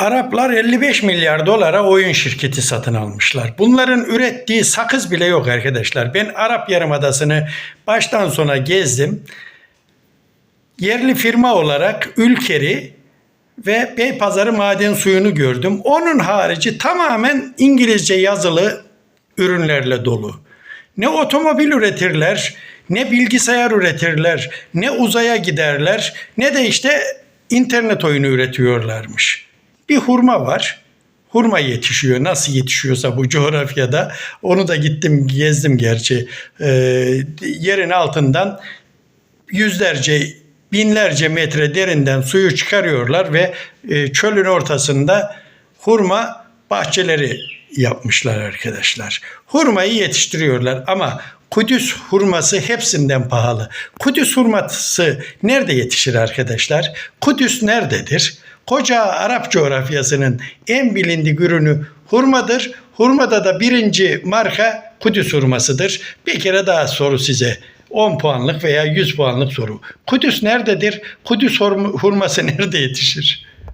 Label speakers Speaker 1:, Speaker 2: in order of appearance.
Speaker 1: Araplar 55 milyar dolara oyun şirketi satın almışlar. Bunların ürettiği sakız bile yok arkadaşlar. Ben Arap Yarımadası'nı baştan sona gezdim. Yerli firma olarak Ülker'i ve Beypazarı maden suyunu gördüm. Onun harici tamamen İngilizce yazılı ürünlerle dolu. Ne otomobil üretirler, ne bilgisayar üretirler, ne uzaya giderler, ne de işte internet oyunu üretiyorlarmış. Bir hurma var. Hurma yetişiyor. Nasıl yetişiyorsa bu coğrafyada. Onu da gittim gezdim gerçi. Ee, yerin altından yüzlerce, binlerce metre derinden suyu çıkarıyorlar ve e, çölün ortasında hurma bahçeleri yapmışlar arkadaşlar. Hurmayı yetiştiriyorlar ama Kudüs hurması hepsinden pahalı. Kudüs hurması nerede yetişir arkadaşlar? Kudüs nerededir? Koca Arap coğrafyasının en bilindik ürünü hurmadır. Hurmada da birinci marka Kudüs hurmasıdır. Bir kere daha soru size. 10 puanlık veya 100 puanlık soru. Kudüs nerededir? Kudüs hurm- hurması nerede yetişir?